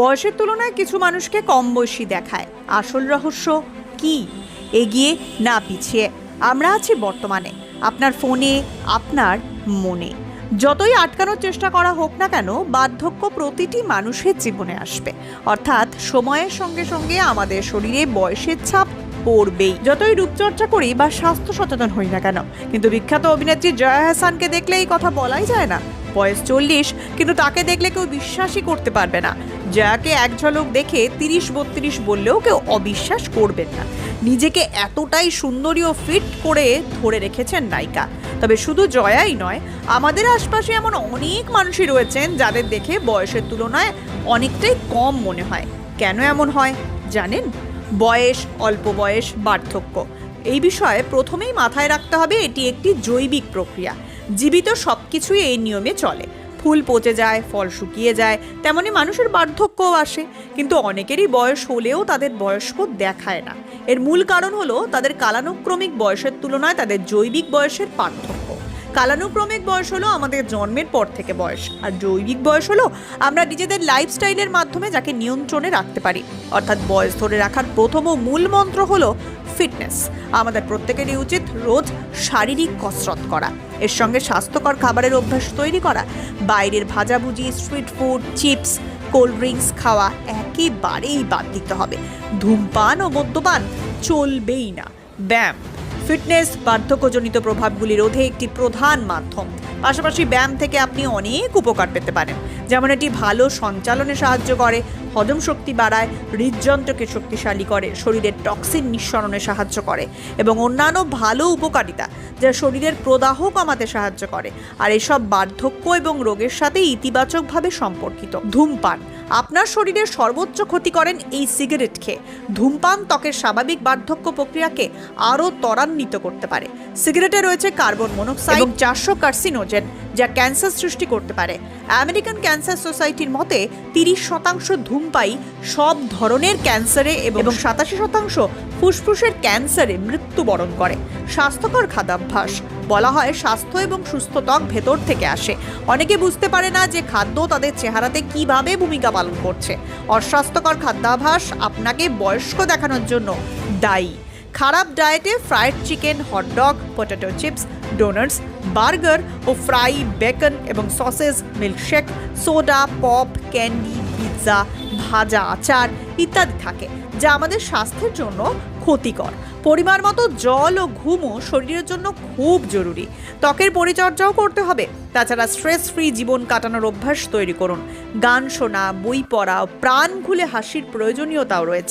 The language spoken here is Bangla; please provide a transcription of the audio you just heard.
বয়সের তুলনায় কিছু মানুষকে কম বয়সী দেখায়। আসল রহস্য কি? এগিয়ে না পিছিয়ে। আমরা আছি বর্তমানে, আপনার ফোনে, আপনার মনে। যতই আটকানোর চেষ্টা করা হোক না কেন, বার্ধক্য প্রতিটি মানুষের জীবনে আসবে। অর্থাৎ সময়ের সঙ্গে সঙ্গে আমাদের শরীরে বয়সের ছাপ পড়বেই। যতই রূপচর্চা করি বা স্বাস্থ্য সচেতন হই না কেন, কিন্তু বিখ্যাত অভিনেত্রী জয়া হাসানকে দেখলে এই কথা বলাই যায় না। বয়স চল্লিশ, কিন্তু তাকে দেখলে কেউ বিশ্বাসই করতে পারবে না। জয়াকে এক ঝলক দেখে তিরিশ বত্রিশ বললেও কেউ অবিশ্বাস করবেন না। নিজেকে এতটাই সুন্দরী ও ফিট করে ধরে রেখেছেন নায়িকা। তবে শুধু জয়াই নয়, আমাদের আশপাশে এমন অনেক মানুষই রয়েছেন যাদের দেখে বয়সের তুলনায় অনেকটাই কম মনে হয়। কেন এমন হয় জানেন? বয়স, অল্প বয়স, বার্ধক্য। এই বিষয়ে প্রথমেই মাথায় রাখতে হবে এটি একটি জৈবিক প্রক্রিয়া। জীবিত সব কিছুই এই নিয়মে চলে। ফুল পচে যায়, ফল শুকিয়ে যায়, তেমনি মানুষের বার্ধক্যও আসে। কিন্তু অনেকেরই বয়স হলেও তাদের বয়স্ক দেখায় না। এর মূল কারণ হলো তাদের কালানুক্রমিক বয়সের তুলনায় তাদের জৈবিক বয়সের পার্থক্য। কালানুক্রমিক বয়স হলো আমাদের জন্মের পর থেকে বয়স, আর জৈবিক বয়স হলো আমরা নিজেদের লাইফস্টাইলের মাধ্যমে যাকে নিয়ন্ত্রণে রাখতে পারি। অর্থাৎ বয়স ধরে রাখার প্রথম ও মূল মন্ত্র হলো ফিটনেস। আমাদের প্রত্যেকেরই উচিত রোজ শারীরিক কসরত করা। এর সঙ্গে স্বাস্থ্যকর খাবারের অভ্যাস তৈরি করা। বাইরের ভাজাভুজি street food chips cold drinks খাওয়া একেবারেই বাদ দিতে হবে। ধূমপান ও মদ্যপান চলবেই না। ব্যায়াম, ফিটনেস, বার্ধক্যজনিত প্রভাবগুলি রোধে একটি প্রধান মাধ্যম। পাশাপাশি ব্যায়াম থেকে আপনি অনেক উপকার পেতে পারেন। যেমন এটি ভালো সঞ্চালনে সাহায্য করে হজম শক্তি বাড়ায় হৃদযন্ত্রকে শক্তিশালী করে শরীরের টক্সিন নিঃসরণে সাহায্য করে এবং অন্যান্য ভালো উপকারিতা যা শরীরের প্রদাহ কমাতে সাহায্য করে। আর এসব বার্ধক্য এবং রোগের সাথে ইতিবাচকভাবে সম্পর্কিত। ধূমপান। আপনার শরীরের সর্বোচ্চ ক্ষতি করেন এই সিগারেট খেয়ে। ধূমপান ত্বকের স্বাভাবিক বার্ধক্য প্রক্রিয়াকে আরও ত্বরান্বিত করতে পারে। সিগারেটে রয়েছে কার্বন মনোক্সাইড এবং চারশো কার্সিনোজেন যা ক্যান্সার সৃষ্টি করতে পারে। আমেরিকান ক্যান্সার সোসাইটির মতে তিরিশ শতাংশ ধূমপাই সব ধরনের ক্যান্সারে এবং সাতাশি শতাংশ ফুসফুসের ক্যান্সারে মৃত্যুবরণ করে। স্বাস্থ্যকর খাদ্যাভ্যাস বলা হয় স্বাস্থ্য এবং সুস্থ ত্বক ভেতর থেকে আসে। অনেকে বুঝতে পারে না যে খাদ্য তাদের চেহারাতে কীভাবে ভূমিকা পালন করছে। অস্বাস্থ্যকর খাদ্যাভ্যাস আপনাকে বয়স্ক দেখানোর জন্য দায়ী। খারাপ ডায়েটে fried chicken hotdog potato chips donuts burger ও ফ্রাই বেকন এবং sausages milkshake soda pop candy pizza ভাজা আচার ইত্যাদি থাকে, যা আমাদের স্বাস্থ্যের জন্য ক্ষতিকর। পরিমাণ মতো জল ও ঘুমও শরীরের জন্য খুব জরুরি। ত্বকের পরিচর্যাও করতে হবে। তাছাড়া স্ট্রেস ফ্রি জীবন কাটানোর অভ্যাস তৈরি করুন। গান শোনা, বই পড়া, প্রাণ খুলে হাসির প্রয়োজনীয়তাও রয়েছে।